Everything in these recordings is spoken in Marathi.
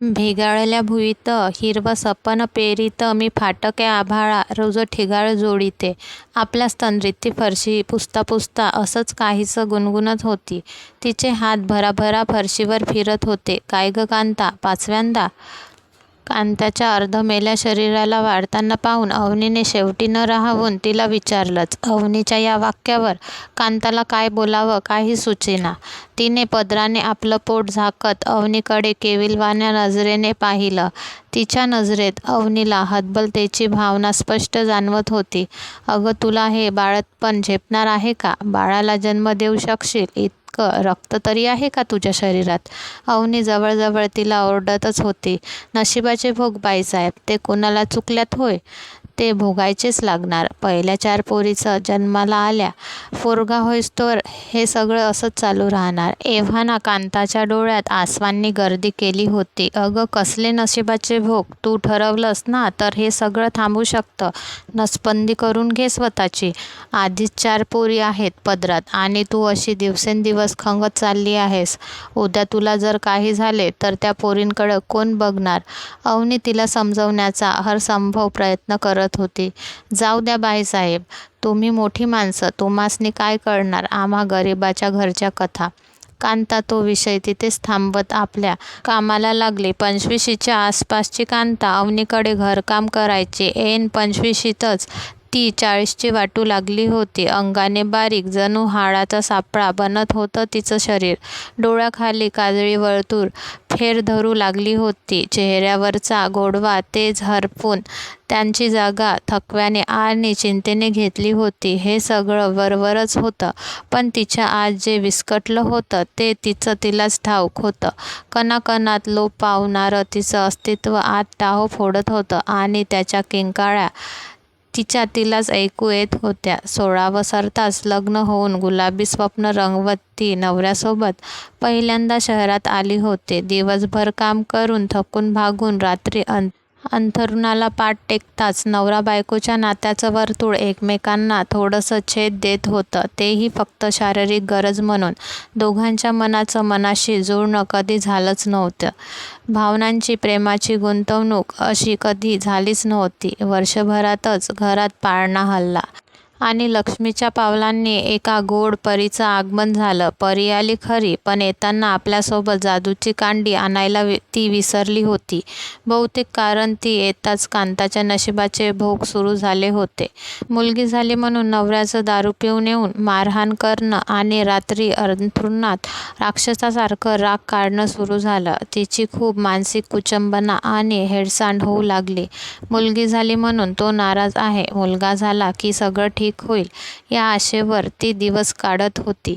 भेगाळल्या भुईत हिरवं सपन पेरीत मी फाटके आभाळा रोज ठिगाळ जोडीते. आपल्या स्तनरिती फरशी पुसता पुसता असंच काहीसं गुणगुणत होती. तिचे हात भराभरा फरशीवर फिरत होते. काय ग कांता, पाचव्यांदा? कांताच्या अर्धमेल्या शरीराला वाढताना पाहून अवनीने शेवटी न राहून तिला विचारलंच. अवनीच्या या वाक्यावर कांताला काय बोलावं काही सुचेना. तिने पदराने आपलं पोट झाकत अवनीकडे केविलवाण्या नजरेने पाहिलं. तिच्या नजरेत अवनीला हतबलतेची भावना स्पष्ट जाणवत होती. अगं तुला हे बाळतपण झेपणार आहे का? बाळाला जन्म देऊ शकशील इत क रक्त तरी आहे का तुझ्या शरीरात? अवनी जवळजवळ तिला ओरडतच होती. नशिबाचे भोग बाईसाहेब, ते कुणाला चुकल्यात होय? ते भोगायचेच लागणार. पहिल्या चार पोरीचं जन्माला आल्या, पोरगा होईस्तोवर हे सगळं असंच चालू राहणार. एव्हाना कांताच्या डोळ्यात आसवांनी गर्दी केली होती. अगं कसले नशिबाचे भोग? तू ठरवलंस ना तर हे सगळं थांबू शकतं. नसबंदी करून घे स्वतःची. आधीच चार पोरी आहेत पदरात आणि तू अशी दिवसेंदिवस खंगत चालली आहेस. उद्या तुला जर काही झाले तर त्या पोरींकडं कोण बघणार? अवनी तिला समजवण्याचा हरसंभव प्रयत्न करत होती. जाऊ द्या बाईसाहेब, तुम्ही मोठी माणसं, तुम्हासनी काय कळणार आम्हा गरिबाच्या घरच्या कथा. कांता तो विषय तिथेच थांबवत आपल्या कामाला लागले पंचवीशीच्या आसपासची कांता अवनीकडे घरकाम करायचे ऐन पंचवीशीतच ती चाळीसची वाटू लागली होती. अंगाने बारीक, जणू हाडाचा सापळा बनत होतं तिचं शरीर. डोळ्याखाली काजळी वर्तुळ फेर धरू लागली होती. चेहऱ्यावरचा गोडवा तेज हरपून त्यांची जागा थकव्याने आणि चिंतेने घेतली होती. हे सगळं वरवरच होतं, पण तिच्या आत जे विस्कटलं होतं ते तिचं तिलाच ठाऊक होतं. कणाकणात लोप पावणारं तिचं अस्तित्व आत टाहो फोडत होतं आणि त्याच्या किंकाळ्या तिच्या तिलाच ऐकू येत होत्या. सोळावं सरताच लग्न होऊन गुलाबी स्वप्न रंगवत ती नवऱ्यासोबत पहिल्यांदा शहरात आली होती. दिवसभर काम करून थकून भागून रात्री अंथरुणाला पाठ टेकताच नवरा बायकोच्या नात्याचं वर्तुळ एकमेकांना थोडंसं छेद देत होतं. तेही फक्त शारीरिक गरज म्हणून. दोघांच्या मनाचं मनाशी जुळणं कधी झालंच नव्हतं. भावनांची, प्रेमाची गुंतवणूक अशी कधी झालीच नव्हती. वर्षभरातच घरात पाळणा हल्ला आणि लक्ष्मीच्या पावलांनी एका गोड परीचं आगमन झालं. परी आली खरी, पण येताना आपल्यासोबत जादूची कांडी आणायला ती विसरली होती. बहुतेक कारण ती येताच कांताच्या नशिबाचे भोग सुरू झाले होते. मुलगी झाली म्हणून नवऱ्याचं दारू पिऊन येऊन मारहाण करणं आणि रात्री अंथरुणात राक्षसासारखं राग काढणं सुरू झालं. तिची खूप मानसिक कुचंबना आणि हेडसांड होऊ लागली. मुलगी झाली म्हणून तो नाराज आहे, मुलगा झाला की सगळं ठीक होईल या आशेवर ती दिवस काढत होती.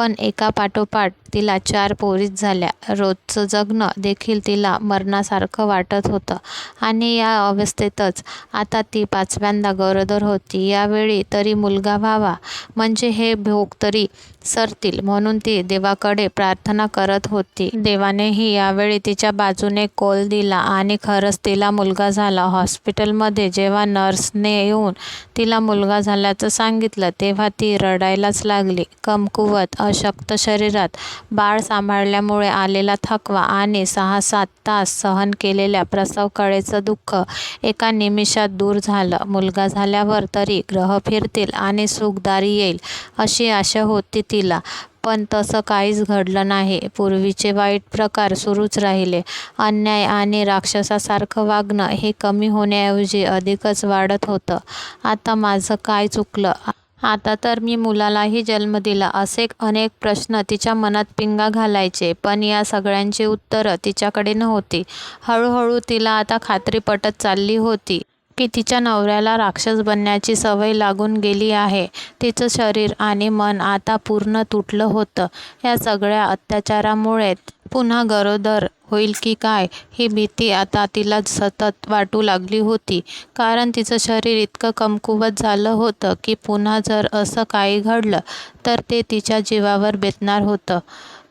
पण एकापाठोपाठ तिला चार पोरीच झाल्या. रोजचं जगणं देखील तिला मरणासारखं वाटत होतं. आणि या अवस्थेतच आता ती पाचव्यांदा गरोदर होती. यावेळी तरी मुलगा व्हावा, म्हणजे हे भोग तरी सरतील म्हणून ती देवाकडे प्रार्थना करत होती. देवानेही यावेळी तिच्या बाजूने कॉल दिला आणि खरंच तिला मुलगा झाला. हॉस्पिटलमध्ये जेव्हा नर्सने येऊन तिला मुलगा झाल्याचं सांगितलं तेव्हा ती रडायलाच लागली. कमकुवत, अशक्त शरीरात बाळ सांभाळल्यामुळे आलेला थकवा आणि सहा-सात तास सहन केलेल्या प्रसवकळेचं दुःख एका निमिषात दूर झालं. मुलगा झाल्यावर तरी ग्रह फिरतील आणि सुखदारी येईल अशी आशा होती तिला. पण तसं काहीच घडलं नाही. पूर्वीचे वाईट प्रकार सुरूच राहिले. अन्याय आणि राक्षसासारखं वागणं हे कमी होण्याऐवजी अधिकच वाढत होतं. आता माझं काय चुकलं? आता तर मी मुलालाही जन्म दिला असे अनेक प्रश्न तिच्या मनात पिंगा घालायचे. पण या सगळ्यांची उत्तरं तिच्याकडे नव्हती. हळूहळू तिला आता खात्री पटत चालली होती की तिच्या नवऱ्याला राक्षस बनण्याची सवय लागून गेली आहे. तिचं शरीर आणि मन आता पूर्ण तुटलं होतं. या सगळ्या अत्याचारामुळे पुन्हा गरोदर होईल की काय ही भीती आता तिला सतत वाटू लागली होती. कारण तिचं शरीर इतकं कमकुवत झालं होतं की पुन्हा जर असं काही घडलं तर ते तिच्या जीवावर बेतणार होतं.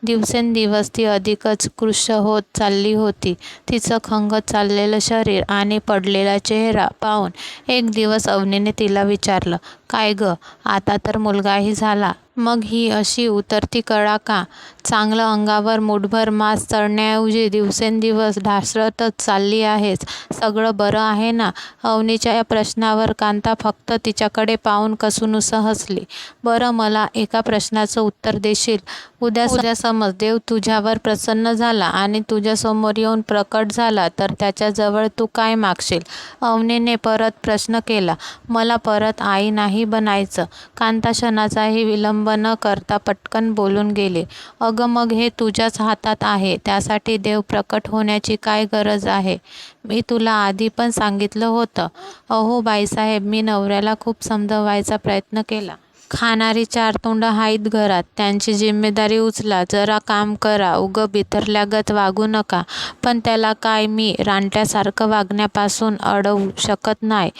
दिवसेंदिवस ती अधिकच कृश होत चालली होती. तिचं खंगत चाललेलं शरीर आणि पडलेला चेहरा पाहून एक दिवस अवनीने तिला विचारलं, काय गं, आता तर मुलगाही झाला. मग ही अशी उतरती कळा का? चांगलं अंगावर मुठभर मांस चढण्याऐवजी दिवसेंदिवस ढासळतच चालली आहेस. सगळं बरं आहे ना? अवनीच्या या प्रश्नावर कांता फक्त तिच्याकडे पाहून कसून हसली. बरं मला एका प्रश्नाचं उत्तर देशील. उद्या उद्या समज. देव तुझ्यावर प्रसन्न झाला आणि तुझ्यासमोर येऊन प्रकट झाला तर त्याच्याजवळ तू काय मागशील? अवनीने परत प्रश्न केला. मला परत आई नाही बनायचं. कांता क्षणाचाही विलंब न करता पटकन बोलून गेले. अगं मग हे तुझ्याच हातात आहे त्यासाठी देव प्रकट होण्याची काय गरज आहे? मी तुला आधी पण सांगितलं होतं. अहो बाईसाहेब मी नवऱ्याला खूप समजवायचा प्रयत्न केला. खाणारी चार तोंडं आहेत घरात. त्यांची जिम्मेदारी उचला जरा काम करा उगं बिथरल्यागत वागू नका पण त्याला काय मी रानट्यासारखं वागण्यापासून अडवू शकत नाही.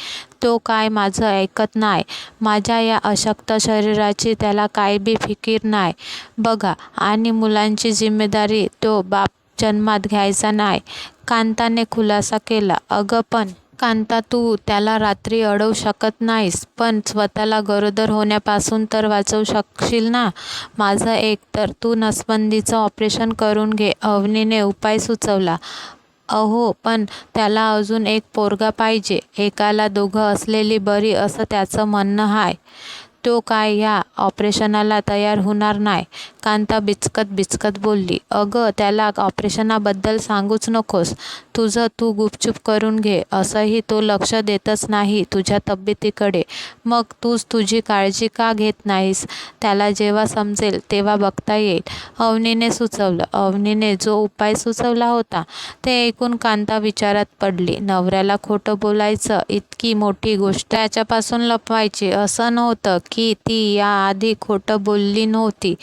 तो काय माझं ऐकत नाही. माझ्या या अशक्त शरीराची त्याला काय बी फिकीर नाही. बघा आणि मुलांची जिम्मेदारी तो बाप जन्मात घ्यायचा नाही. कांताने खुलासा केला अगं पण कांता तू त्याला रात्री अडवू शकत नाहीस पण स्वतःला गरोदर होण्यापासून तर वाचवू शकशील ना? माझं एक तर तू नसबंदीचं ऑपरेशन करून घे. अवनीने उपाय सुचवला. अहो पण त्याला अजून एक पोरगा पाहिजे. एकाला दोघं असलेली बरी असं त्याचं म्हणणं आहे तो काय ह्या ऑपरेशनाला तयार होणार नाही? कांता बिचकत बिचकत बोलली. अगं त्याला ऑपरेशनाबद्दल सांगूच नकोस. तुझं तू गुपचूप करून घे. असंही तो लक्ष देतच नाही तुझ्या तब्येतीकडे. मग तूच तुझी काळजी का घेत नाहीस? त्याला जेव्हा समजेल तेव्हा बघता येईल. अवनीने सुचवलं. अवनीने जो उपाय सुचवला होता ते ऐकून कांता विचारात पडली. नवऱ्याला खोटं बोलायचं इतकी मोठी गोष्ट त्याच्यापासून लपवायची असं नव्हतं की ती याआधी खोटं बोलली नव्हती.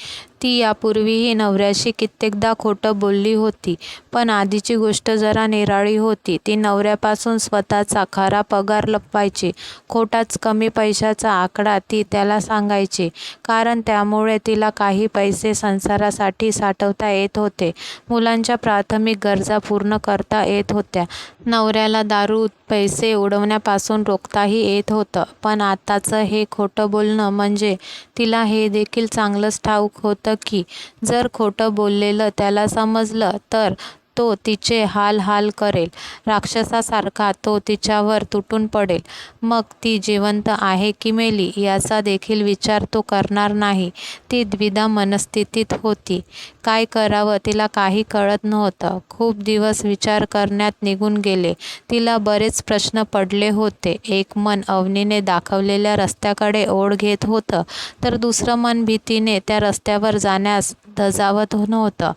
ती यापूर्वीही नवऱ्याशी कित्येकदा खोटं बोलली होती. पण आधीची गोष्ट जरा निराळी होती. ती नवऱ्यापासून स्वतःचा खरा पगार लपवायची. खोटाच कमी पैशाचा आकडा ती त्याला सांगायची. कारण त्यामुळे तिला काही पैसे संसारासाठी साठवता येत होते. मुलांच्या प्राथमिक गरजा पूर्ण करता येत होत्या. नवऱ्याला दारू पैसे उडवण्यापासून रोखताही येत होतं. पण आताचं हे खोटं बोलणं म्हणजे तिला हे देखील चांगलंच ठाऊक होतं की जर खोटं बोललेलं त्याला समजलं तर तो तिचे हाल हाल करेल. राक्षसासारखा तो तिच्यावर तुटून पडेल. मग ती जिवंत आहे की मेली याचा देखील विचार तो करणार नाही. ती द्विधा मनस्थितीत होती. काय करावं तिला काही कळत नव्हतं. खूप दिवस विचार करण्यात निघून गेले. तिला बरेच प्रश्न पडले होते. एक मन अवनीने दाखवलेल्या रस्त्याकडे ओढ घेत होतं तर दुसरं मन भीतीने त्या रस्त्यावर जाण्यास धजावत नव्हतं.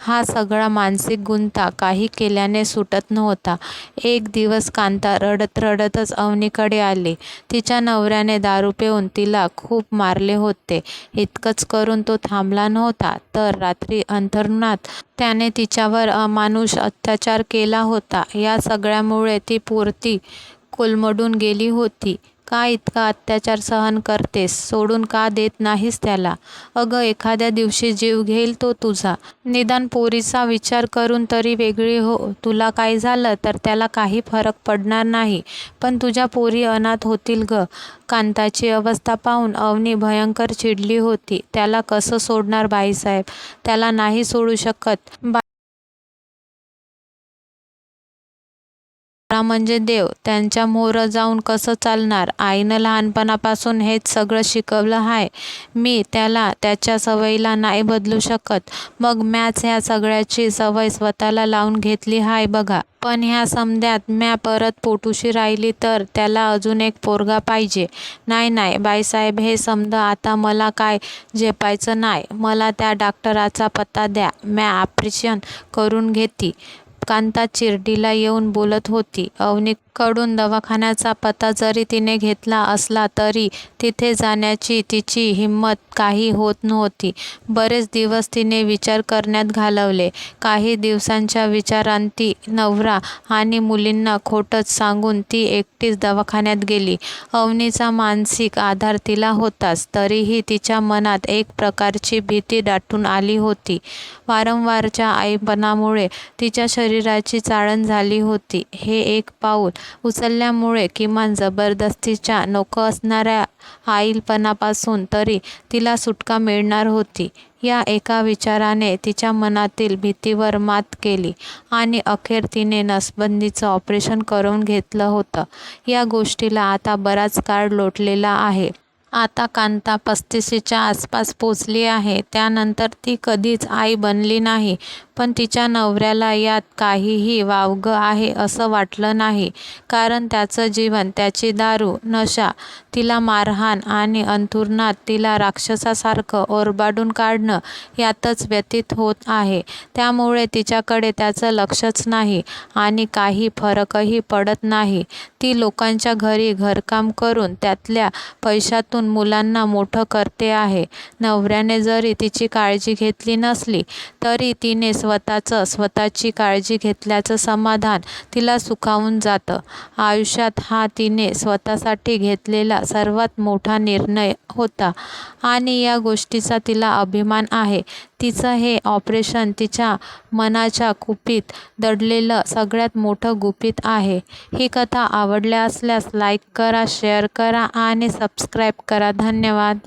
हा सगळा मानसिक गुंता काही केल्याने सुटत नव्हता. एक दिवस कांता रडत रडतच अवनीकडे आली. तिच्या नवऱ्याने दारू पिऊन तिला खूप मारले होते. इतकंच करून तो थांबला नव्हता. तर रात्री अंथरुणात त्याने तिच्यावर अमानुष अत्याचार केला होता. या सगळ्यामुळे ती पुरती कोलमडून गेली होती. का इतका अत्याचार सहन करतेस? सोडून का देत नाहीस त्याला? अगं एखाद्या दिवशी जीव घेईल तो तुझा. निदान पोरीचा विचार करून तरी वेगळी हो. तुला काय झालं तर त्याला काही फरक पडणार नाही. पण तुझ्या पोरी अनाथ होतील ग. कांताची अवस्था पाहून अवनी भयंकर चिडली होती. त्याला कसं सोडणार बाईसाहेब? त्याला नाही सोडू शकत. बा म्हणजे देव. त्यांच्या मोहरं जाऊन कसं चालणार? आईनं लहानपणापासून हेच सगळं शिकवलं आहे मी त्याला त्याच्या सवयीला नाही बदलू शकत. मग मॅच ह्या सगळ्याची सवय स्वतःला लावून घेतली हाय बघा. पण ह्या समध्यात म्या परत पोटूशी राहिली तर त्याला अजून एक पोरगा पाहिजे. नाही नाही. बाईसाहेब हे समज आता मला काय झेपायचं नाही. मला त्या डॉक्टराचा पत्ता द्या. म्या ऑपरेशन करून घेती. कांता चिरडीला येऊन बोलत होती. अवनीकडून दवाखान्याचा पत्ता जरी तिने घेतला असला तरी तिथे जाण्याची तिची हिंमत काही होत नव्हती. बरेच दिवस तिने विचार करण्यात घालवले. काही दिवसांच्या विचारांती नवरा आणि मुलींना खोटंच सांगून ती एकटीच दवाखान्यात गेली. अवनीचा मानसिक आधार तिला होताच. तरीही तिच्या मनात एक प्रकारची भीती दाटून आली होती. वारंवारच्या आईपणामुळे तिच्या शरीर शरीराची चाळण झाली होती. हे एक पाऊल उचलल्यामुळे किमान जबरदस्तीच्या नको असणाऱ्या आईलपणापासून तरी तिला सुटका मिळणार होती. या एका विचाराने तिच्या मनातील भीतीवर मात केली आणि अखेर तिने नसबंदीचं ऑपरेशन करून घेतलं होतं. या गोष्टीला आता बराच काळ लोटलेला आहे. आता कांता पस्तीसीच्या आसपास पोचली आहे. त्यानंतर ती कधीच आई बनली नाही. पण तिच्या नवऱ्याला यात काहीही वावगं आहे असं वाटलं नाही. कारण त्याचं जीवन, त्याची दारू, नशा, तिला मारहाण आणि अंथरुणात तिला राक्षसासारखं ओरबाडून काढणं यातच व्यतीत होत आहे. त्यामुळे तिच्याकडे त्याचं लक्षच नाही आणि काही फरकही पडत नाही. ती लोकांच्या घरी घरकाम करून त्यातल्या पैशातून मुलांना मोठं करते आहे. नवऱ्याने जरी तिची काळजी घेतली नसली तरी तिने स्वतःचं स्वतःची काळजी घेतल्याचं समाधान तिला सुखावून जातं. आयुष्यात हा तिने स्वतःसाठी घेतलेला सर्वात मोठा निर्णय होता आणि या गोष्टीचा तिला अभिमान आहे. तिचं हे ऑपरेशन तिच्या मनाच्या कुपीत दडलेलं सगळ्यात मोठं गुपित आहे. ही कथा आवडल्या असल्यास लाईक करा, शेअर करा आणि सबस्क्राईब करा. धन्यवाद.